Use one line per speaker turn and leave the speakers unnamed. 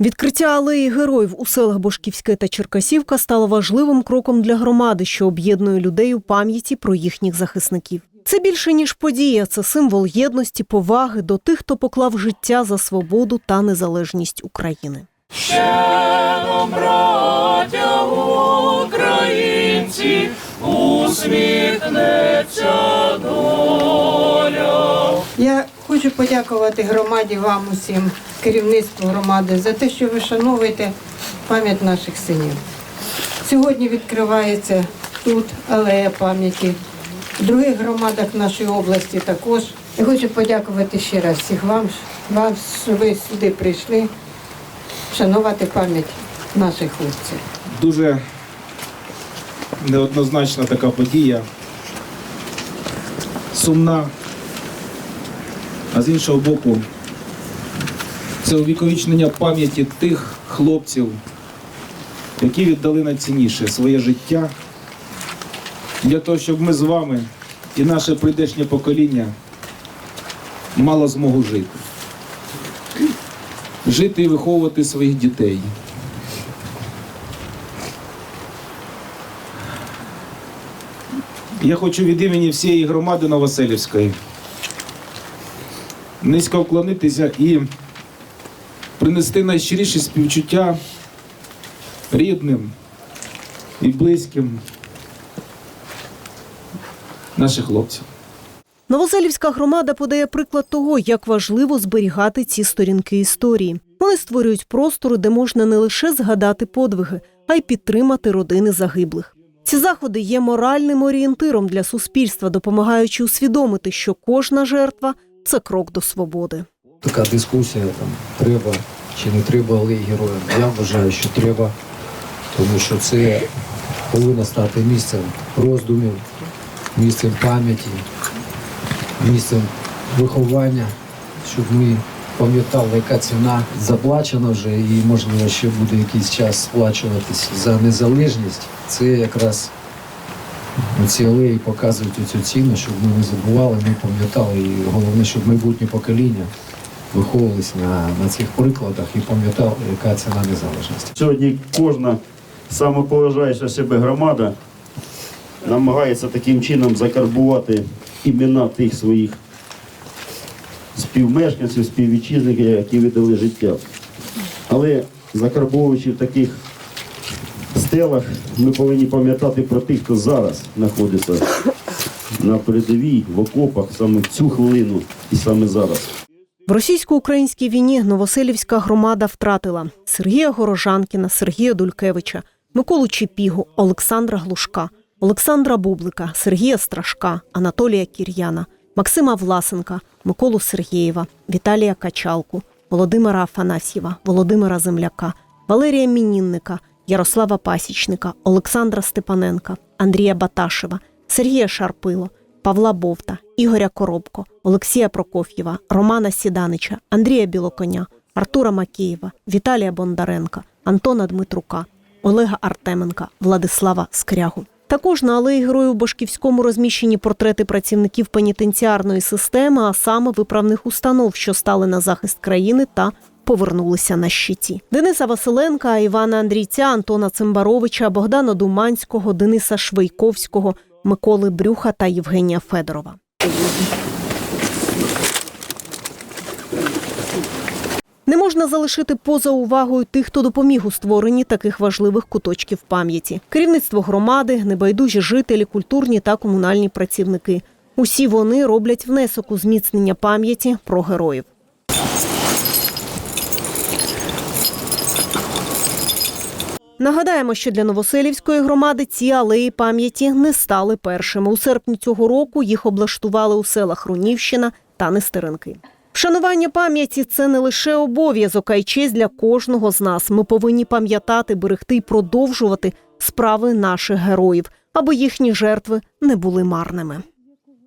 Відкриття алеї героїв у селах Бошківське та Черкасівка стало важливим кроком для громади, що об'єднує людей у пам'яті про їхніх захисників. Це більше ніж подія, це символ єдності, поваги до тих, хто поклав життя за свободу та незалежність України.
браття українці, усміхнеться
хочу подякувати громаді вам усім, керівництву громади, за те, що ви шановуєте пам'ять наших синів. Сьогодні відкривається тут алея пам'яті. В других громадах нашої області також. Я хочу подякувати ще раз всіх вам, вам, що ви сюди прийшли, шанувати пам'ять наших хлопців.
дуже неоднозначна така подія. Сумна. А з іншого боку, це увіковічнення пам'яті тих хлопців, які віддали найцінніше своє життя для того, щоб ми з вами і наше прийдешнє покоління мало змогу жити. Жити і виховувати своїх дітей. Я хочу від імені всієї громади Новоселівської низько вклонитися і принести найщиріші співчуття рідним і близьким наших хлопців.
Новоселівська громада подає приклад того, як важливо зберігати ці сторінки історії. Вони створюють простори, де можна не лише згадати подвиги, а й підтримати родини загиблих. Ці заходи є моральним орієнтиром для суспільства, допомагаючи усвідомити, що кожна жертва це крок до свободи.
така дискусія там треба чи не треба алеї героям. Я вважаю, що треба, тому що це повинно стати місцем роздумів, місцем пам'яті, місцем виховання, щоб ми пам'ятали, яка ціна заплачена вже і можливо ще буде якийсь час сплачуватись за незалежність. Це якраз ці алеї показують цю ціну, щоб ми не забували, ми пам'ятали. І головне, щоб майбутнє покоління виховувались на, на цих прикладах і пам'ятали, яка ціна незалежності.
Сьогодні кожна самоповажаюча себе громада намагається таким чином закарбувати імена тих своїх співмешканців, співвітчизників, які віддали життя. Але закарбовуючи таких стелах, ми повинні пам'ятати про тих, хто зараз знаходиться на передовій, в окопах, саме в цю хвилину і саме зараз.
В російсько-українській війні Новоселівська громада втратила Сергія Горожанкіна, Сергія Дулькевича, Миколу Чепігу, Олександра Глушка, Олександра Бублика, Сергія Страшка, Анатолія Кір'яна, Максима Власенка, Миколу Сергєєва, Віталія Качалку, Володимира Афанасьєва, Володимира Земляка, Валерія Мінінника, Ярослава Пасічника, Олександра Степаненка, Андрія Баташева, Сергія Шарпило, Павла Бовта, Ігоря Коробко, Олексія Прокоф'єва, Романа Сіданича, Андрія Білоконя, Артура Макеєва, Віталія Бондаренка, Антона Дмитрука, Олега Артеменка, Владислава Скрягу. Також на алеї героїв у Башківському розміщені портрети працівників пенітенціарної системи, а саме виправних установ, що стали на захист країни та повернулися на щиті. Дениса Василенка, Івана Андрійця, Антона Цимбаровича, Богдана Думанського, Дениса Швейковського, Миколи Брюха та Євгенія Федорова. Не можна залишити поза увагою тих, хто допоміг у створенні таких важливих куточків пам'яті: керівництво громади, небайдужі жителі, культурні та комунальні працівники. Усі вони роблять внесок у зміцнення пам'яті про героїв. Нагадаємо, що для Новоселівської громади ці алеї пам'яті не стали першими. У серпні цього року їх облаштували у селах Рунівщина та Нестеренки. Вшанування пам'яті це не лише обов'язок, а й честь для кожного з нас. Ми повинні пам'ятати, берегти і продовжувати справи наших героїв, аби їхні жертви не були марними.